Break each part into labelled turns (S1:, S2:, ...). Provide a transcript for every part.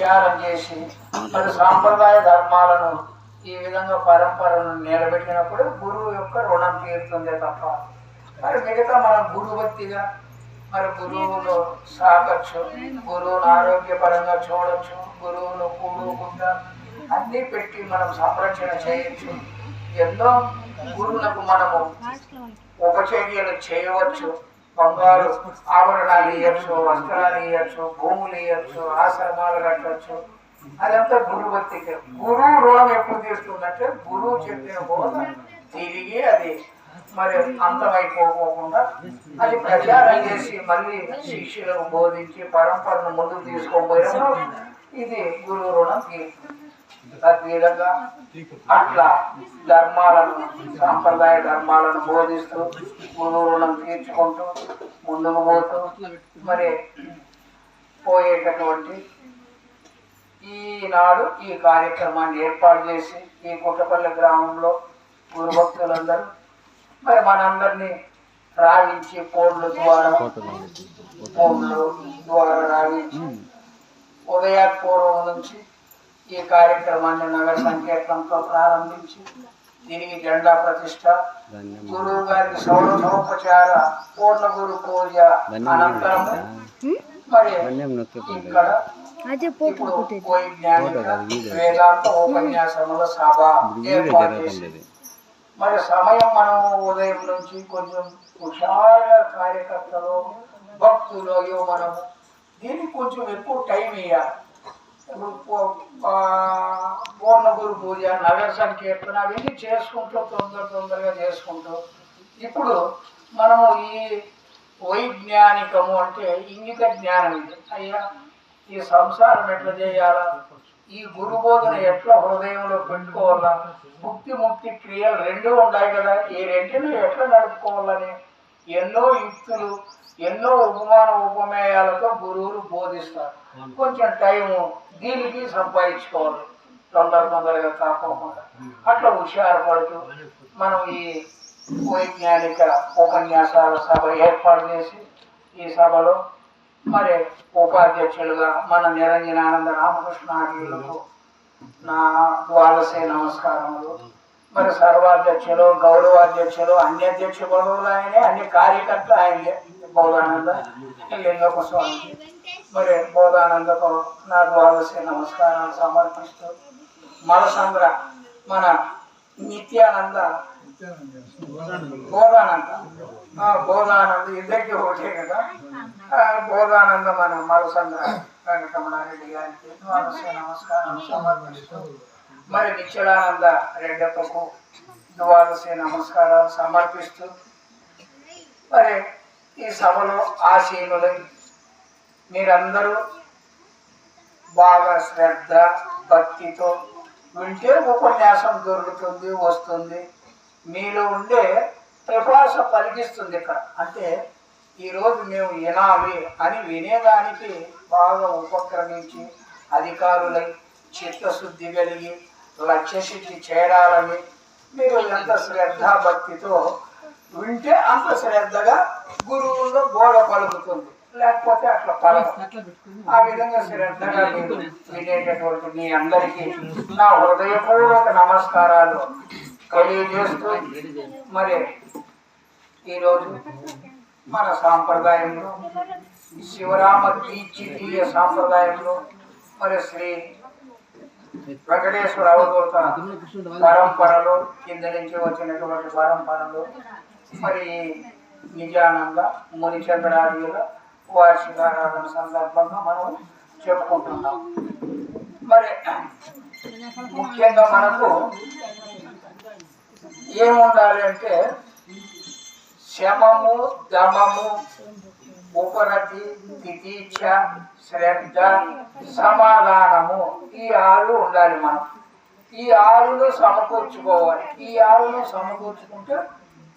S1: విచారం చేసి మరి సాంప్రదాయ ధర్మాలను ఈ విధంగా పరంపరను నిలబెట్టినప్పుడు గురువు యొక్క రుణం తీరుతుందే తప్ప మరి మిగతా మనం గురు భక్తిగా మరి గురువును సాగచ్చు గురువును ఆరోగ్యపరంగా చూడొచ్చు గురువును కూడుకుంటా అన్నీ పెట్టి మనం సంరక్షణ చేయొచ్చు. ఎన్నో గురువులకు మనము ఉపచర్యలు చేయవచ్చు. బంగారు ఆభరణాలు ఇవ్వచ్చు వస్త్రాలు ఇవ్వచ్చు భూములు ఇవ్వచ్చు ఆశ్రమాలు కట్టచ్చు. అదంతా గురు భక్తికి గురువు రుణం ఎప్పుడు తీరుతుందంటే గురువు చెప్పిన బోధ తిరిగి అది మరి అంతమైపోకుండా అది ప్రచారం చేసి మళ్ళీ శిష్యులకు బోధించి పరంపరను ముందుకు తీసుకోబోయినప్పుడు ఇది గురువు రుణం తీరుతుంది అట్లా ధర్మాలను సాంప్రదాయ ధర్మాలను బోధిస్తూ గురువు రుణం తీర్చుకుంటూ ముందుకు పోతూ మరి పోయేటటువంటి ఈనాడు ఈ కార్యక్రమాన్ని ఏర్పాటు చేసి ఈ కుట్టపల్లి గ్రామంలో గురు భక్తులందరూ మరి మనందరినీ రావించి పోడ్ల ద్వారా పోడ్లు ద్వారా రావించి ఉదయాత్పూర్వం నుంచి ఈ కార్యక్రమాన్ని నగర సంకీర్తనతో ప్రారంభించి తిరిగి జెండా ప్రతిష్ట. గురువు గారికి సౌరభోపచార పూర్ణ గురు పూజ అనంతరం మరి ఇక్కడ
S2: అదే ఫోటో
S1: ఇప్పుడు
S2: ఫుటేజ్
S1: వైజ్ఞానిక వేదాంత ఉపన్యాసముల సభ ఏర్పాటు చేసింది మరి సమయం మనం ఉదయం నుంచి కొంచెం హుషారుగా కార్యకర్తలు భక్తులు అయ్యో మనం దీనికి కొంచెం ఎక్కువ టైం ఇవ్వాలి పూర్ణగురు గురు పూజ నగర సంకీర్తన అవన్నీ చేసుకుంటూ తొందర తొందరగా చేసుకుంటూ ఇప్పుడు మనము ఈ వైజ్ఞానికము అంటే ఇంగిత జ్ఞానం ఇది. అయ్యా ఈ సంసారం ఎట్లా చేయాలా? ఈ గురు బోధన ఎట్లా హృదయంలో పెట్టుకోవాలా? ముక్తి ముక్తి క్రియలు రెండు ఉన్నాయి కదా. ఈ రెంటిని ఎట్లా నడుపుకోవాలని ఎన్నో యుక్తులు ఎన్నో ఉపమాన ఉపమేయాలతో గురువులు బోధిస్తారు. కొంచెం టైము దీనికి సంపాదించుకోవాలి. తొందర తొందరగా కాకోకుండా అట్లా హుషారు పడుతూ మనం ఈ వైజ్ఞానిక ఉపన్యాసాల సభ ఏర్పాటు చేసి ఈ సభలో మరి ఉపాధ్యక్షులుగా మన నిరంజనానంద రామకృష్ణార్యులకు నా ద్వాదశే నమస్కారములు. మరి సర్వాధ్యక్షులు గౌరవాధ్యక్షులు అన్ని అధ్యక్ష పదవులు ఆయనే అన్ని కార్యకర్తలు ఆయనే. బోధానంద లింగపు స్వామి మరి బోధానందకు నా ద్వాదశి నమస్కారాలు సమర్పిస్తూ మలసంద్ర మన నిత్యానంద బోధానంద. ఆ, బోధానంద ఇద్దరికి ఒకటే కదా. బోధానంద మన మలసంద్ర వెంకటరమణారెడ్డి గారికి ద్వాదశే నమస్కారం సమర్పిస్తూ. మరి నిశ్చలానంద రెడ్డప్పకు ద్వాదశే నమస్కారాలు సమర్పిస్తూ మరి ఈ సభలో ఆశీనులై మీరందరూ బాగా శ్రద్ధ భక్తితో వింటే ఉపన్యాసం దొరుకుతుంది వస్తుంది. మీలో ఉండే ప్రపాస పలికిస్తుంది ఇక్కడ. అంటే ఈరోజు మేము వినాలి అని వినేదానికి బాగా ఉపక్రమించి అధికారులై చిత్తశుద్ధి కలిగి లక్ష్యశుద్ధి చేరాలని మీరు ఎంత శ్రద్ధ భక్తితో వింటే అంత శ్రద్ధగా గురువుల్లో బోధ పలుకుతుంది. లేకపోతే అట్లా పలకదు. ఆ విధంగా శ్రద్ధగా మీరు వినేటటువంటి మీ అందరికీ నా హృదయపూర్వక నమస్కారాలు తెలియజేస్తూ మరి ఈరోజు మన సాంప్రదాయంలో శివరామ తీర్చిదీయ సాంప్రదాయంలో మరి శ్రీ వెంకటేశ్వర అవధూత పరంపరలో కింద నుంచి వచ్చినటువంటి పరంపరలో మరి నిజానంద మునిచంద్రాదిల వార్షికారాధన సందర్భంగా మనం చెప్పుకుంటున్నాం. మరి ముఖ్యంగా మనకు ఏముండాలి అంటే శమము దమము ఉపరతి తితీక్ష శ్రద్ధ సమాధానము. ఈ ఆరు ఉండాలి మనం. ఈ ఆరును సమకూర్చుకోవాలి. ఈ ఆరును సమకూర్చుకుంటే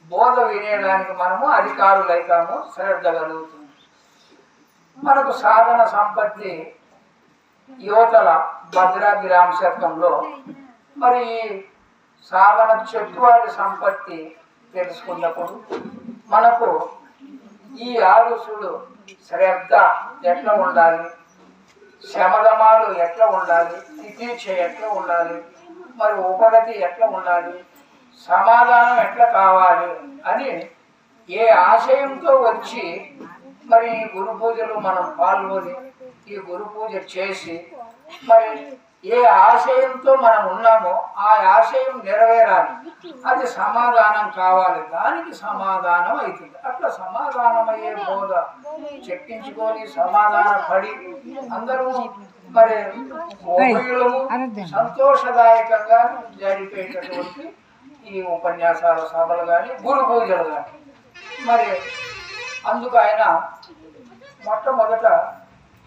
S1: బోధ వినేయడానికి మనము అధికారులైతాము శ్రద్ధ కలుగుతుంది. మనకు సాధన సంపత్తి యువతల భద్రాద్రి రామశతంలో మరి సాధన చెట్టువారి సంపత్తి తెలుసుకున్నప్పుడు మనకు ఈ ఆరుసుడు శ్రద్ధ ఎట్లా ఉండాలి? శమదమాలు ఎట్లా ఉండాలి? తితీక్ష ఎట్లా ఉండాలి? మరి ఉపగతి ఎట్లా ఉండాలి? సమాధానం ఎట్లా కావాలి అని ఏ ఆశయంతో వచ్చి మరి ఈ గురు పూజలు మనం పాల్గొని ఈ గురు పూజ చేసి మరి ఏ ఆశయంతో మనం ఉన్నామో ఆ ఆశయం నెరవేరాలి. అది సమాధానం కావాలి. దానికి సమాధానం అవుతుంది. అట్లా సమాధానం అయ్యే బోధ చెప్పించుకొని సమాధాన పడి అందరూ మరి సంతోషదాయకంగా జరిపేటటువంటి ఈ ఉపన్యాసాల సభలు కానీ గురు పూజలు కానీ మరి అందుకు ఆయన మొట్టమొదట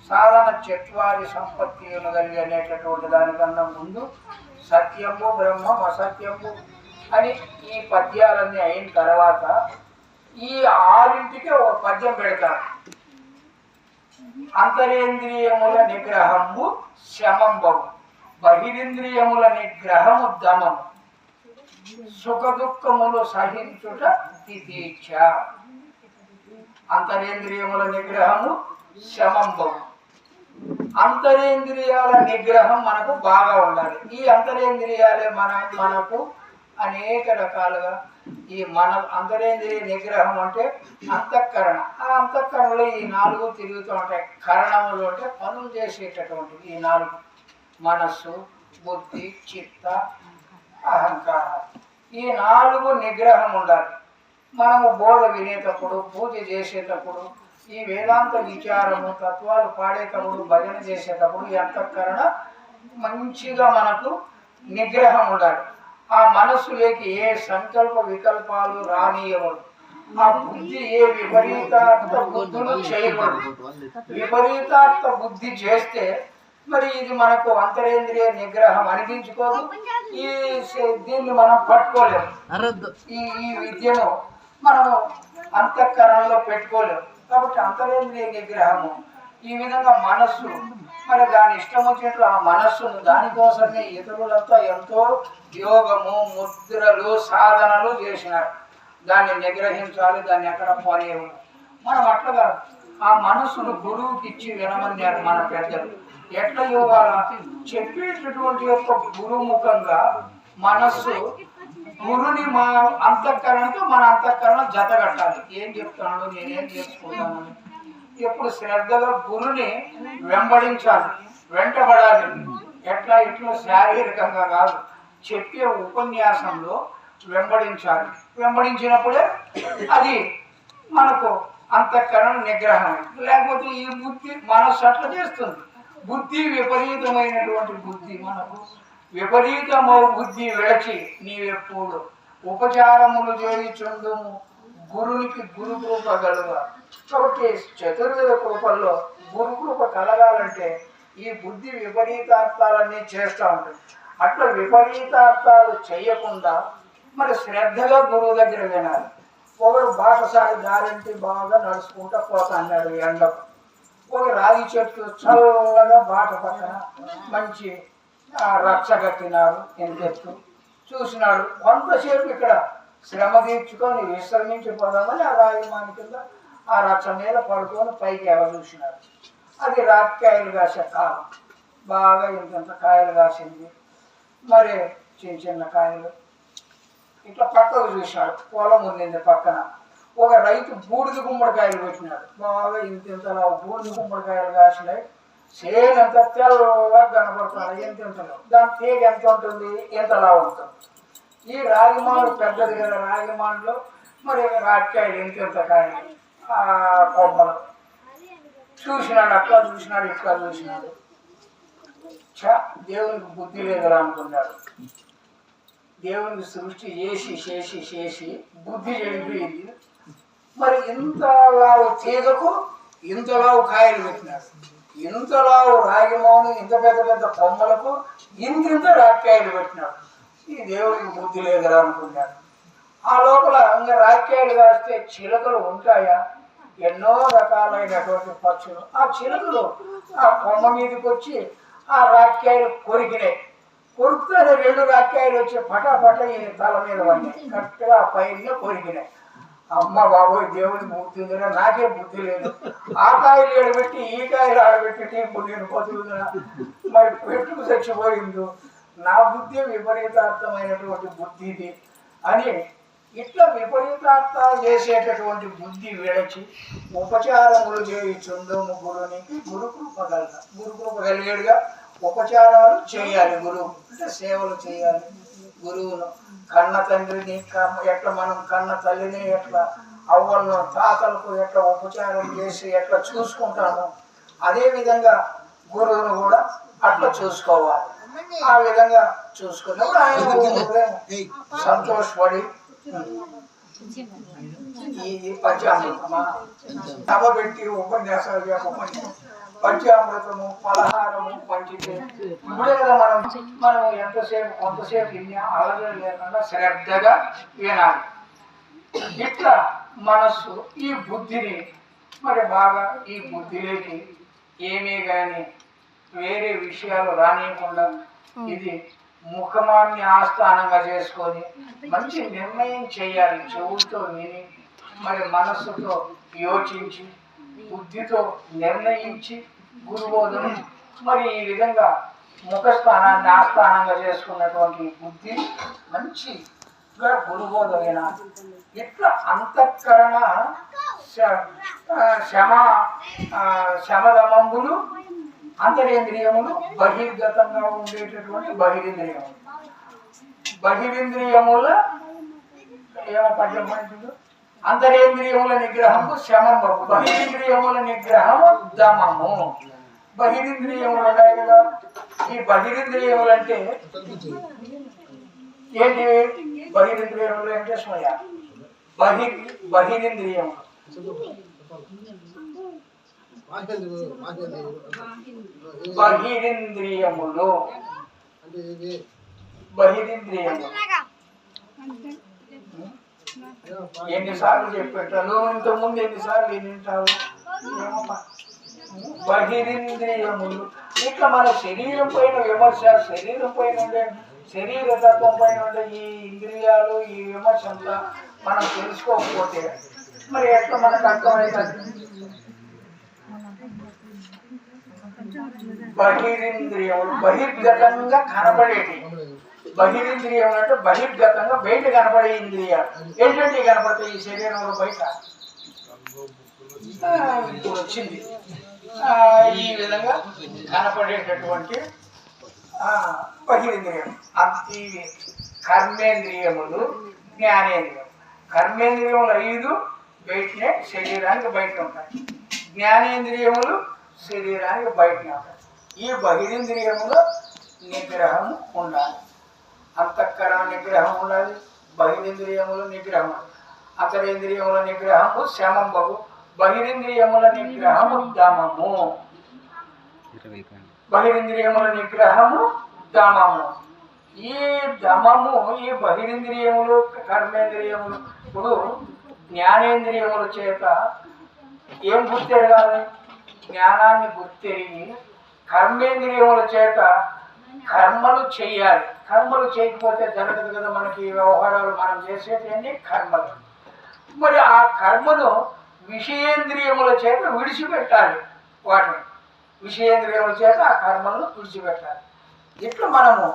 S1: సాధన చత్వారి సంపత్తి ఉన్నదని అనేటటువంటి దానికన్నా ముందు సత్యము బ్రహ్మం అసత్యము అని ఈ పద్యాలన్నీ అయిన తర్వాత ఈ ఆరింటికి ఒక పద్యం పెడతారు. అంతరేంద్రియముల నిగ్రహము శమంబవు బహిరింద్రియముల నిగ్రహము దమము సుఖ దుఃఖములు సహించుట తితీక్ష అంతరేంద్రియముల నిగ్రహము శమంబవు. అంతరేంద్రియాల నిగ్రహం మనకు బాగా ఉండాలి. ఈ అంతరేంద్రియాలే మన మనకు అనేక రకాలుగా ఈ మన అంతరేంద్రియ నిగ్రహం అంటే అంతఃకరణ. ఆ అంతఃకరణలో ఈ నాలుగు తిరుగుతూ ఉంటాయి. కరణములు అంటే పనులు చేసేటటువంటి ఈ నాలుగు. మనస్సు బుద్ధి చిత్త అహంకారం. ఈ నాలుగు నిగ్రహం ఉండాలి. మనము బోధ వినేటప్పుడు పూజ చేసేటప్పుడు ఈ వేదాంత విచారము తత్వాలు పాడేటప్పుడు భజన చేసేటప్పుడు ఈ అంతఃకరణ మంచిగా మనకు నిగ్రహం ఉండాలి. ఆ మనస్సులోకి ఏ సంకల్ప వికల్పాలు రానియవడు ఆ బుద్ధి ఏ విపరీతార్థ బుద్ధులు చేయకూడదు. విపరీతార్థ బుద్ధి చేస్తే మరి ఇది మనకు అంతరేంద్రియ నిగ్రహం అనిపించుకోదు. ఈ దీన్ని మనం పట్టుకోలేము. ఈ ఈ విద్యను మనం అంతఃకరణలో పెట్టుకోలేము. కాబట్టి అంతరేంద్రియ నిగ్రహము. ఈ విధంగా మనస్సు మరి దాని ఇష్టం వచ్చినట్లు ఆ మనస్సును దానికోసమే ఇతరులంతా ఎంతో యోగము ముద్రలు సాధనలు చేసినారు. దాన్ని నిగ్రహించాలి దాన్ని ఎక్కడ పోనీయము. మనం అట్లా ఆ మనస్సును గురువుకి ఇచ్చి వినమన్నారు మన పెద్దలు. ఎట్లా యోగాల చెప్పేటటువంటి యొక్క గురుముఖంగా మనస్సు గురుని మా అంతఃకరణతో మన అంతఃకరణ జత కట్టాలి. ఏం చెప్తున్నాడు నేనేం చేసుకుంటాను ఇప్పుడు శ్రద్ధగా గురుని వెంబడించాలి వెంటబడాలి. ఎట్లా? ఇట్లా శారీరకంగా కాదు. చెప్పే ఉపన్యాసంలో వెంబడించాలి. వెంబడించినప్పుడే అది మనకు అంతఃకరణ నిగ్రహం లేకపోతే ఈ బుద్ధి మనస్సు అట్లా చేస్తుంది. బుద్ధి విపరీతమైనటువంటి బుద్ధి మనకు. విపరీతమౌ బుద్ధి విడచి నీవెప్పుడు ఉపచారములు చేయుచుండుము. గురునికి గురు కృప కలుగా. కాబట్టి చతుర్వేద కృపల్లో గురు కృప కలగాలంటే ఈ బుద్ధి విపరీతార్థాలన్నీ చేస్తూ ఉంటుంది అట్లా విపరీతార్థాలు చేయకుండా మరి శ్రద్ధగా గురువు దగ్గర వినాలి. ఒకడు బాటసారి దారింటి బాగా నడుచుకుంటూ పోతా అన్నాడు ఎండకు. ఒక రాగి చెట్టు చల్లగా బాట పక్కన మంచి ఆ, రక్ష కట్టినారు ఎంతెత్తు చూసినాడు. కొంతసేపు ఇక్కడ శ్రమ తీర్చుకొని విశ్రమించిపోదామని ఆ రాయమాని కింద ఆ రక్ష మీద పడుకొని పైకి ఎవ చూసినాడు అది రాతికాయలు కాసే కాలం. బాగా ఇంతంత కాయలు కాసింది. మరి చిన్న చిన్న కాయలు. ఇట్లా పక్కకు చూసినాడు. పొలం ఉండింది పక్కన. ఒక రైతు బూడిద గుమ్మడికాయలు పెట్టినాడు బాగా ఇంత ఇంతలా బూడిద గుమ్మడికాయలు కాసినాయి. చేను ఎంత తెల్లగా కనబడుతున్నాయి ఎంత ఇంతలో దాని తీగ ఎంత ఉంటుంది? ఇంతలా ఉంటుంది? ఈ రాగిమాలు పెద్దది కదా రాగిమాలలో మరి రాటికాయలు ఎంత ఎంత కాయలు ఆ కొమ్మలు. చూసినాడు అట్లా చూసినాడు ఇట్లా చూసినాడు. చా దేవునికి బుద్ధి లేదురా అనుకున్నాడు. దేవుని సృష్టి చేసి చేసి చేసి బుద్ధి చెడిపోయింది. మరి ఇంతలావు తీగకు ఇంతలావు కాయలు పెట్టినాడు ఇంత లావు రాగి ఇంత పెద్ద పెద్ద కొమ్మలకు ఇంత ఇంత రాక్కాయలు పెట్టినాడు ఈ దేవుడికి బుద్ధి లేదురా అనుకున్నాడు. ఆ లోపల ఇంకా రాక్కాయలు కాస్తే చిలకలు ఉంటాయా? ఎన్నో రకాలైనటువంటి పక్షులు. ఆ చిలుకలు ఆ కొమ్మ మీదకి వచ్చి ఆ రాక్కాయలు కొరికినాయి. కొరుకుతానే రెండు రాక్కాయలు వచ్చి పటాపట ఈయన తల మీద పడినాయి. కరెక్ట్గా ఆ పైన కొరికినాయి. అమ్మ బాబోయ్ దేవుని బుద్ధి ఉందిరా నాకే బుద్ధి లేదు. ఆ కాయలు ఎడబెట్టి ఈ కాయలు ఆడబెట్టి ఇప్పుడు నేను బతుకుతున్నా మరి పెట్టుకు చచ్చిపోయిందో నా బుద్ధి విపరీతార్థమైనటువంటి బుద్ధి ఇది అని ఇట్లా విపరీతార్థ చేసేటటువంటి బుద్ధి విడచి ఉపచారములు చేయుచుందో గురునికి గురు కృప కలగ గురు కృప కలిగేడుగా ఉపచారాలు చేయాలి గురువు అంటే సేవలు చేయాలి. గురువును. కన్న తండ్రిని ఎట్లా మనం కన్న తల్లిని ఎట్లా అవ్వలను తాతలకు ఎట్లా ఉపచారం చేసి ఎట్లా చూసుకుంటామో అదే విధంగా గురువును కూడా అట్లా చూసుకోవాలి. ఆ విధంగా చూసుకున్నప్పుడు ఆయన సంతోషపడి ఈ పంచామృతమా సభ పెట్టి ఉపన్యాసాలు చెప్పమని పంచామృతము పలహారము పంచితే ఇప్పుడే కదా మనం మనం ఎంతసేపు కొంతసేపు విని అలజడి లేకుండా శ్రద్ధగా వినాలి. ఇట్లా మనస్సు ఈ బుద్ధిని మరి బాగా ఈ బుద్ధిలోకి ఏమీ కానీ వేరే విషయాలు రానియకుండా ఇది ముఖమాన్ని ఆస్థానంగా చేసుకొని మంచి నిర్ణయం చేయాలి చెవులతో విని మరి మనస్సుతో యోచించి బుద్ధితో నిర్ణయించి గురుబోధన మరి ఈ విధంగా ముఖస్థానాన్ని ఆస్థానంగా చేసుకున్నటువంటి బుద్ధి మంచిగా గురుబోధమైన ఇట్లా అంతఃకరణ శ- శమ శమదమంబులు అంతరేంద్రియములు బహిర్గతంగా ఉండేటటువంటి బహిరింద్రియములు. బహిరింద్రియముల ఏమో పద్యం పంచుడు అంతరేంద్రియముల నిగ్రహము శమము బహిరింద్రియముల నిగ్రహము దమము. బహిరింద్రియములు ఉన్నాయి కదా. ఈ బహిరింద్రియములు అంటే ఏంటి? బహిరింద్రియములు అంటే స్మయ బహి బహిరింద్రియములు. బహిరింద్రియములు. బహిరింద్రియములు. ఎన్నిసార్లు చెప్పేటాను ఇంతకుముందు ఎన్నిసార్లు వింటావు బహిరింద్రియములు. ఇట్లా మన శరీరం పైన విమర్శ శరీరం పైన ఉండే శరీర తత్వం పైన ఉండే ఈ ఇంద్రియాలు ఈ విమర్శ అంతా మనం తెలుసుకోకపోతే మరి ఎట్లా మనకు అర్థమవుతుంది బహిరింద్రియములు బహిర్గతంగా కనబడేటి బహిరింద్రియం అంటే బహిర్గతంగా బయట కనపడే ఇంద్రియ ఏంటంటే కనపడతాయి ఈ శరీరంలో బయట? ఇప్పుడు వచ్చింది. ఈ విధంగా కనపడేటటువంటి బహిరింద్రియం అది కర్మేంద్రియములు జ్ఞానేంద్రియం కర్మేంద్రియములు ఐదు బయటనే శరీరానికి బయట ఉంటాయి. జ్ఞానేంద్రియములు శరీరానికి బయటనే ఉంటాయి. ఈ బహిరింద్రియములో నిగ్రహం ఉండాలి. అంతఃకరణ నిగ్రహం ఉండాలి. బహిరింద్రియముల నిగ్రహం. అంతరేంద్రియముల నిగ్రహము శమం బహు. బహిరింద్రియముల నిగ్రహము దమము. బహిరింద్రియముల నిగ్రహము దమము. ఈ దమము ఈ బహిరింద్రియములు కర్మేంద్రియములు ఇప్పుడు జ్ఞానేంద్రియముల చేత ఏం గుర్తెరగాలి జ్ఞానాన్ని గుర్తెరిగి కర్మేంద్రియముల చేత కర్మలు చేయాలి కర్మలు చేయకపోతే జరగదు కదా మనకి వ్యవహారాలు మనం చేసేటివన్నీ కర్మలు. మరి ఆ కర్మను విషయేంద్రియముల చేత విడిచిపెట్టాలి వాటిని. విషయేంద్రియముల చేత ఆ కర్మలను విడిచిపెట్టాలి. ఇట్లా మనము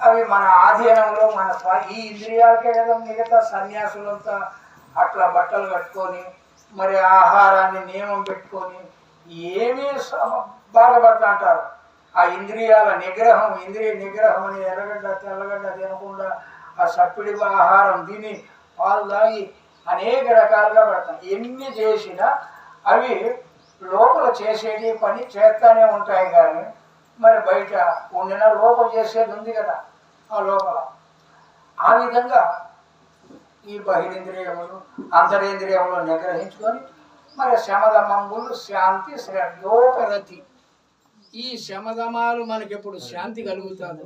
S1: అవి మన ఆధీనంలో మన ఈ ఇంద్రియాలకే కదా మిగతా సన్యాసులంతా అట్లా బట్టలు కట్టుకొని మరి ఆహారాన్ని నియమం పెట్టుకొని ఏమీ బాధపడతా అంటారు ఆ ఇంద్రియాల నిగ్రహం ఇంద్రియ నిగ్రహం అని ఎర్రగడ్డ తెల్లగడ్డ తినకుండా ఆ సప్పిడి ఆహారం తిని పాలు తాగి అనేక రకాలుగా పెడతాం. ఎన్ని చేసినా అవి లోపల చేసేటి పని చేస్తూనే ఉంటాయి కానీ మరి బయట ఉండిన లోపల చేసేది ఉంది కదా ఆ లోపల. ఆ విధంగా ఈ బహిరింద్రియములు అంతరేంద్రియములు నిగ్రహించుకొని మరి శమదమంబులు శాంతి శ్రద్ధోపరతి. ఈ శమధమాలు మనకి ఎప్పుడు శాంతి కలుగుతుంది?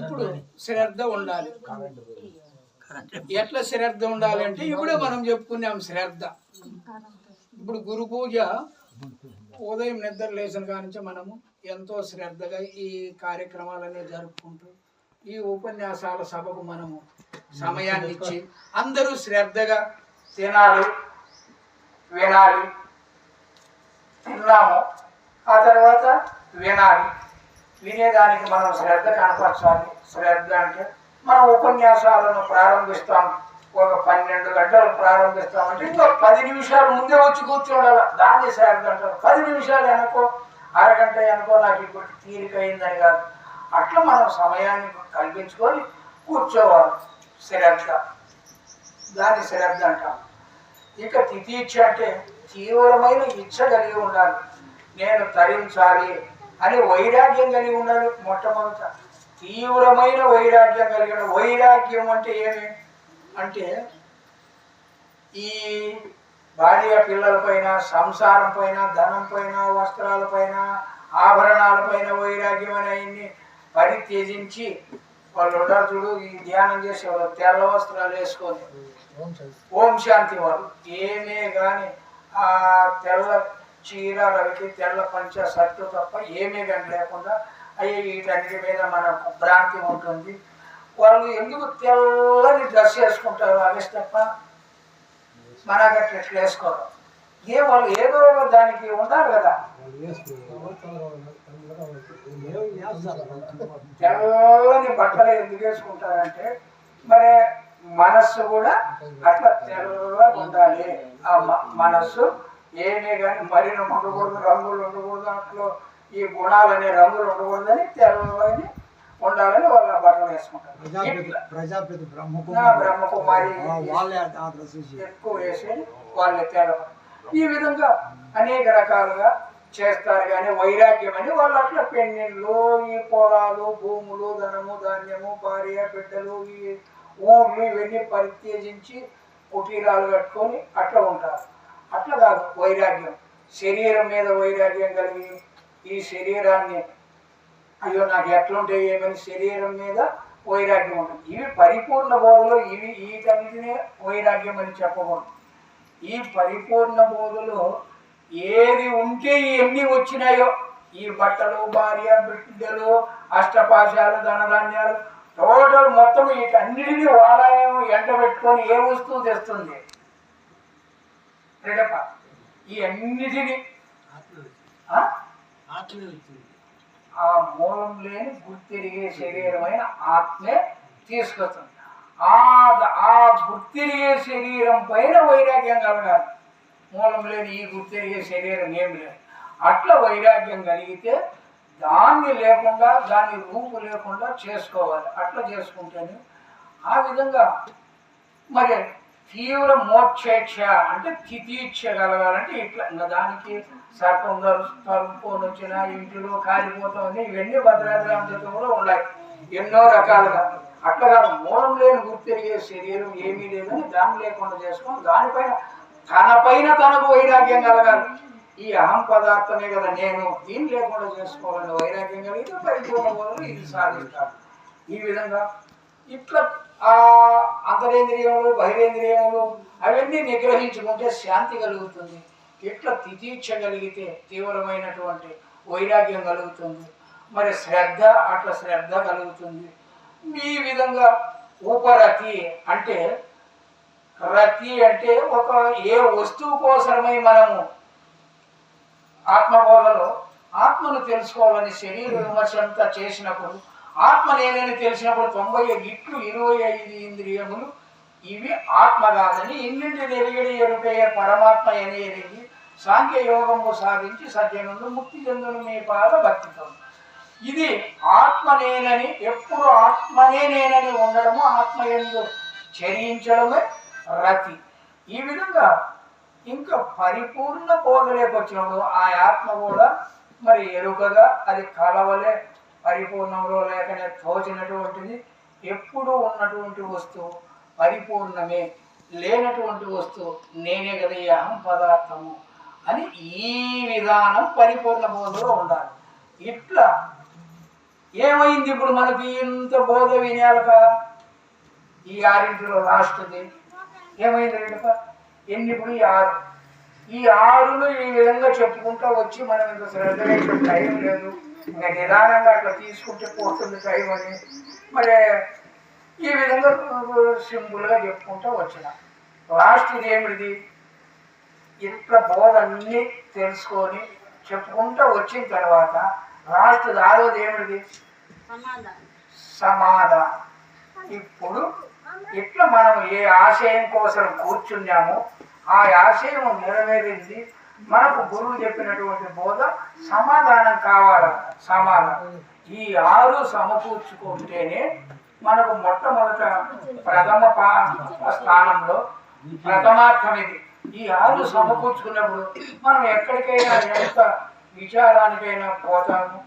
S1: ఇప్పుడు శ్రద్ధ ఉండాలి. ఎట్లా శ్రద్ధ ఉండాలి అంటే ఇప్పుడే మనం చెప్పుకున్నాం శ్రద్ధ. ఇప్పుడు గురు పూజ ఉదయం నిద్ర లేచిన కానించి మనము ఎంతో శ్రద్ధగా ఈ కార్యక్రమాలన్నీ జరుపుకుంటూ ఈ ఉపన్యాసాల సభకు మనము సమయాన్ని ఇచ్చి అందరూ శ్రద్ధగా తినాలి వినాలి తిన్నాము. ఆ తర్వాత వినాలి. వినేదానికి మనం శ్రద్ధ కనపరచాలి. శ్రద్ధ అంటే మనం ఉపన్యాసాలను ప్రారంభిస్తాం. ఒక పన్నెండు గంటలు ప్రారంభిస్తామంటే ఇంకో పది నిమిషాలు ముందే వచ్చి కూర్చోడాలి. దాన్ని శ్రద్ధ అంటారు పది నిమిషాలు అనుకో అరగంట అనుకో నాకు ఇప్పుడు తీరిక అయిందని కాదు. అట్లా మనం సమయాన్ని కల్పించుకొని కూర్చోవాలి. శ్రద్ధ. దాన్ని శ్రద్ధ అంటాం. ఇక తితీక్ష అంటే తీవ్రమైన ఇచ్చ కలిగి ఉండాలి. నేను తరించాలి అని వైరాగ్యం కలిగి ఉండాలి మొట్టమొదట. తీవ్రమైన వైరాగ్యం కలిగిన వైరాగ్యం అంటే ఏమి? అంటే ఈ భార్య పిల్లల పైన సంసారం పైన ధనం పైన వస్త్రాల పైన ఆభరణాల పైన వైరాగ్యం అనేవి పరిత్యజించి వాళ్ళు ఉంటారు చూడు ఈ ధ్యానం చేసే వాళ్ళు తెల్ల వస్త్రాలు వేసుకొని. ఓం శాంతి. వాళ్ళు. ఏమే కానీ ఆ తెల్ల చీర రవికి తెల్ల పంచ సట్టు తప్ప ఏమీ కానీ లేకుండా అయ్యే వీటన్నిటి మీద మనకు భ్రాంతి ఉంటుంది. వాళ్ళు ఎందుకు తెల్లని డ్రెస్ వేసుకుంటారు అవేసి తప్ప మనకు అట్లా ఎట్లా వేసుకోరు? ఏ వాళ్ళు ఏదో ఒక దానికి ఉండాలి కదా? తెల్లని బట్టలు ఎందుకు వేసుకుంటారంటే మరి మనస్సు కూడా అట్లా తెల్లగా ఉండాలి. ఆ మ- మనస్సు ఏమీ కానీ మరిన ఉండకూడదు రంగులు ఉండకూడదు అట్లా ఈ గుణాలనే రంగులు ఉండకూడదని తెల్లని ఉండాలని వాళ్ళ బట్టలు వేసుకుంటారు.
S2: ప్రజాపతి బ్రహ్మకుమారి. వాళ్ళే
S1: ఎక్కువ వేసి వాళ్ళని తేలడం ఈ విధంగా అనేక రకాలుగా చేస్తారు కానీ వైరాగ్యం అని వాళ్ళు అట్లా పెన్నిళ్ళు ఈ పొలాలు భూములు ధనము ధాన్యము భార్య బిడ్డలు ఈ ఊర్లు ఇవన్నీ పరిత్యజించి కుటీరాలు కట్టుకొని అట్లా ఉంటారు. అట్లా కాదు వైరాగ్యం. శరీరం మీద వైరాగ్యం కలిగి ఈ శరీరాన్ని అయ్యో నాకు ఎట్లుంటాయి ఏమని శరీరం మీద వైరాగ్యం ఉంటుంది. ఇవి పరిపూర్ణ బోధలో ఇవి వీటన్నిటినే వైరాగ్యం అని చెప్పకూడదు. ఈ పరిపూర్ణ బోధలో ఏది ఉంటే ఎన్ని వచ్చినాయో ఈ బట్టలు భార్య బిడ్డలు అష్టపాశాలు ధనధాన్యాలు టోటల్ మొత్తం వీటన్నిటిని వాడాయం ఎండబెట్టుకొని ఏ వస్తువు తెస్తుంది? రెడప ఈ అన్నిటిని ఆ? ఆ మూలం లేని గుర్తిరిగే శరీరమైన ఆత్మే తీసుకొస్తుంది. ఆ ఆ గుర్తిరిగే శరీరం పైన వైరాగ్యం కలగాలి. మూలం లేని ఈ గుర్తిరిగే శరీరం ఏమి లేదు. అట్లా వైరాగ్యం కలిగితే దాన్ని లేకుండా దాని రూపు లేకుండా చేసుకోవాలి. అట్లా చేసుకుంటేనే ఆ విధంగా మరి తీవ్ర మోక్షేక్ష అంటే తితీక్ష కలగాలంటే ఇట్లా ఇంకా దానికి సర్పం తరుపుకొని వచ్చిన ఇంటిలో కాలిపోతామని ఇవన్నీ భద్రాద్రాంతంలో ఉన్నాయి. ఎన్నో రకాలుగా. అట్లా మూలం లేని గుర్తిరిగే శరీరం ఏమీ లేదని దాన్ని లేకుండా చేసుకొని దానిపైన తనపైన తనకు వైరాగ్యం కలగాలి. ఈ అహం పదార్థమే కదా నేను. దీన్ని లేకుండా చేసుకోవాలని వైరాగ్యం కలిగితే పరిపూర్ణ ఇది సాధిస్తాను ఈ విధంగా ఇట్లా ఆ అంతరేంద్రియములు బహిరేంద్రియములు అవన్నీ నిగ్రహించుకుంటే శాంతి కలుగుతుంది. ఇట్లా తితీక్ష కలిగితే తీవ్రమైనటువంటి వైరాగ్యం కలుగుతుంది. మరి శ్రద్ధ అట్లా శ్రద్ధ కలుగుతుంది. ఈ విధంగా ఉపరతి అంటే రతి అంటే ఒక ఏ వస్తువు కోసమై మనము ఆత్మబోధలో ఆత్మను తెలుసుకోవాలని శరీర విమర్శ అంతా చేసినప్పుడు ఆత్మ నేనని తెలిసినప్పుడు తొంభై గిట్లు ఇరవై ఐదు ఇంద్రియములు ఇవి ఆత్మ కాదని ఇన్నింటి తెలియడి ఎరుపే పరమాత్మ అని సాంఖ్య యోగము సాధించి సత్యనందు ముక్తి చెందును మీ పాద భక్తితో. ఇది ఆత్మ నేనని ఎప్పుడు ఆత్మనే నేనని ఉండడము ఆత్మ ఎందు చరించడమే రతి. ఈ విధంగా ఇంకా పరిపూర్ణ పోగలేకొచ్చినప్పుడు ఆ ఆత్మ కూడా మరి ఎరుకగా అది కలవలే పరిపూర్ణంలో లేకనే తోచినటువంటిది ఎప్పుడూ ఉన్నటువంటి వస్తువు పరిపూర్ణమే లేనటువంటి వస్తువు నేనే కదా ఈ అహం పదార్థము అని ఈ విధానం పరిపూర్ణ బోధలో ఉండాలి. ఇట్లా ఏమైంది ఇప్పుడు మనకి ఇంత బోధ వినాలక? ఈ ఆరింటిలో లాస్ట్ది ఏమైంది రెండుక ఎన్ని ఇప్పుడు ఈ ఆరు? ఈ ఆరును ఈ విధంగా చెప్పుకుంటూ వచ్చి మనం ఇంత శ్రద్ధ టైం లేదు. ఇంకా నిదానంగా అట్లా తీసుకుంటే పోతుంది టైం అని. మరి ఈ విధంగా సింపుల్గా చెప్పుకుంటూ వచ్చిన. లాస్ట్ ఏమిటిది? ఇట్లా బోధన్నీ తెలుసుకొని చెప్పుకుంటూ వచ్చిన తర్వాత లాస్ట్ ఆరోది ఏమిటిది? సమాధానం. ఇప్పుడు ఇట్లా మనం ఏ ఆశయం కోసం కూర్చున్నామో ఆ ఆశయం నెరవేరింది మనకు గురువు చెప్పినటువంటి బోధ సమాధానం కావాలి? సమాధానం. ఈ ఆరు సమకూర్చుకుంటేనే మనకు మొట్టమొదట ప్రథమ స్థానంలో ప్రథమార్థం ఇది ఈ ఆరు సమకూర్చుకున్నప్పుడు మనం ఎక్కడికైనా ఎంత విచారానికైనా పోతాము.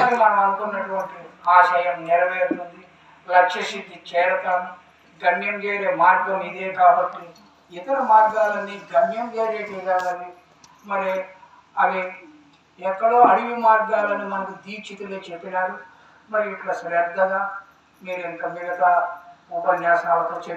S1: మరి మనం అనుకున్నటువంటి ఆశయం నెరవేరుతుంది. లక్ష్య సిద్ధి చేరతాము. గమ్యం చేరే మార్గం ఇదే కాబట్టి ఇతర మార్గాలన్నీ గమ్యం చేరేటి కాదని మరి అవి ఎక్కడో అడవి మార్గాలను మనకు దీక్షితులే చెప్పినారు. మరి ఇట్లా శ్రద్ధగా మీరు ఇంకా మిగతా ఉపన్యాసాలతో చెప్పి